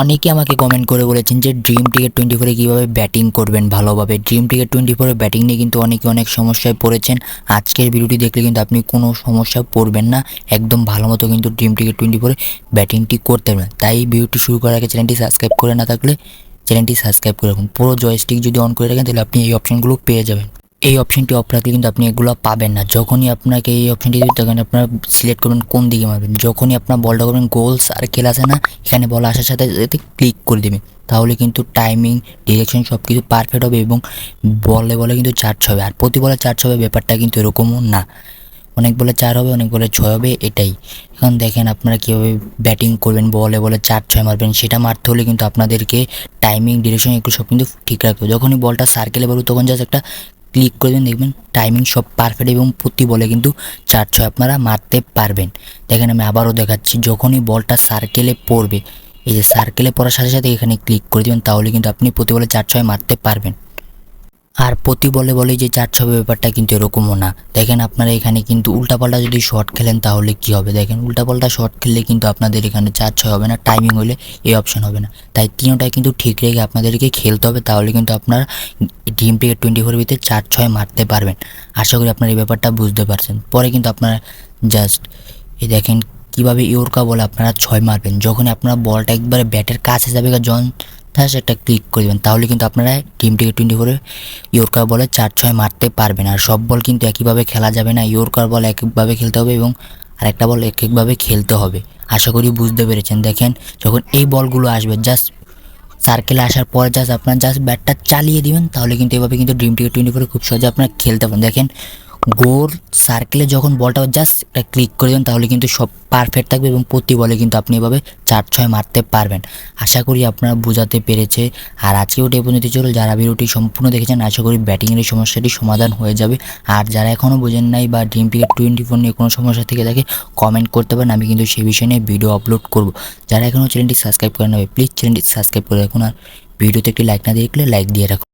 অনেকে আমাকে কমেন্ট করে বলেছেন যে ড্রিম টিকেট টোয়েন্টি ফোরে কীভাবে ব্যাটিং করবেন ভালোভাবে। ড্রিম টিকেট টোয়েন্টি ফোরে ব্যাটিং নিয়ে কিন্তু অনেকে অনেক সমস্যায় পড়েছেন। আজকের ভিডিওটি দেখলে কিন্তু আপনি কোনো সমস্যায় পড়বেন না। একদম ভালো মতো কিন্তু ড্রিম টিকেট টোয়েন্টি ফোরে ব্যাটিংটি করতে পারবেন। তাই ভিডিওটি শুরু করার আগে চ্যানেলটি সাবস্ক্রাইব করে না থাকলে চ্যানেলটি সাবস্ক্রাইব করে রাখুন। পুরো জয়স্টিক যদি অন করে রাখেন তাহলে আপনি এই অপশনগুলো পেয়ে যাবেন। এই অপশনটি অফ কিন্তু আপনি এগুলো পাবেন না। যখনই আপনাকে এই অপশনটি দেবে তখন আপনার সিলেক্ট করবেন কোন দিকে মারবেন। যখনই আপনার বলটা করবেন গোলস আর খেলা আসে না, এখানে বল আসার সাথে সাথে ক্লিক করে দেবেন তাহলে কিন্তু টাইমিং ডিরেকশন সব কিছু পারফেক্ট হবে এবং বলে বলে কিন্তু চার্জ হবে। আর প্রতি বলে চার্জ হবে ব্যাপারটা কিন্তু এরকমও না। অনেক বলে চার হবে, অনেক বলে ছয় হবে, এটাই। এখন দেখেন আপনারা কীভাবে ব্যাটিং করবেন, বলে বলে চার, ছয় মারবেন, সেটা মারতে হলে কিন্তু আপনাদেরকে টাইমিং ডিরেকশন একটু সব কিন্তু ঠিক রাখতে হবে। যখনই বলটা সার্কেলে বেরো তখন জাস্ট একটা ক্লিক করবেন দেখবেন টাইমিং সব পারফেক্ট এবং প্রতি বলে কিন্তু চার ছয় আপনারা মারতে পারবেন। দেখেন আমি আবারও দেখাচ্ছি, যখনই বলটা সার্কেলে পড়বে, এই যে সার্কেলে পড়ার সাথে সাথে এখানে ক্লিক করে দেবেন, তাহলে কিন্তু আপনি প্রতি বলে চার ছয় মারতে পারবেন। আর প্রতি বলে বলে যে চার ছয় ব্যাপারটা কিন্তু এরকমও না। দেখেন আপনারা এখানে কিন্তু উল্টাপাল্টা যদি শর্ট খেলেন তাহলে কি হবে? দেখেন উল্টাপাল্টা শর্ট খেললে কিন্তু আপনাদের এখানে চার ছয় হবে না টাইমিং হলে এই অপশন হবে না। তাই তিনটাই কিন্তু ঠিক রেখে আপনাদেরকে খেলতে হবে, তাহলে কিন্তু আপনারা ডিম টিকেট টোয়েন্টি ফোর ভিতরে চার ছয় মারতে পারবেন। আশা করি আপনারা এই ব্যাপারটা বুঝতে পারছেন। পরে কিন্তু আপনারা জাস্ট এই দেখেন কীভাবে ইয়োরকা বলে আপনারা ছয় মারবেন। যখন আপনারা বলটা একবারে ব্যাটের কাছে যাবে জন তাহলে একটা ক্লিক করে দেবেন তাহলে কিন্তু আপনারা টিম টিকে টোয়েন্টি ফোরে ইয়র্কার বলে চার ছয় মারতে পারবেন। আর সব বল কিন্তু একইভাবে খেলা যাবে না। ইয়র্কার বল এক একভাবে খেলতে হবে এবং আরেকটা বল এক একভাবে খেলতে হবে। আশা করি বুঝতে পেরেছেন। দেখেন, যখন এই বলগুলো আসবে জাস্ট সার্কেলে আসার পর জাস্ট আপনার জাস্ট ব্যাটটা চালিয়ে দিবেন, তাহলে কিন্তু এভাবে কিন্তু ড্রিম টিকে টোয়েন্টি ফোরে খুব সহজে আপনারা খেলতে পারেন দেখেন গোল সার্কেলে যখন বলটা জাস্ট একটা ক্লিক করে দেবেন তাহলে কিন্তু সব পারফেক্ট থাকবে এবং প্রতি বলে কিন্তু আপনি এভাবে চার ছয় মারতে পারবেন। আশা করি আপনারা বোঝাতে পেরেছে। আর আজকে ওটা পর্যন্ত চলো যারা ভিডিওটি সম্পূর্ণ দেখেছেন, আশা করি ব্যাটিংয়ের সমস্যাটি সমাধান হয়ে যাবে। আর যারা এখনও বোঝেন নাই বা ড্রিম টিকেট টোয়েন্টি ফোর নিয়ে কোনো সমস্যা থেকে থাকে কমেন্ট করতে পারেন, আমি কিন্তু সেই বিষয় নিয়ে ভিডিও আপলোড করব। যারা এখনও চ্যানেলটি সাবস্ক্রাইব করে নেবে প্লিজ চ্যানেলটি সাবস্ক্রাইব করে রাখুন। আর ভিডিওতে একটি লাইক না দিয়ে লাইক দিয়ে রাখুন।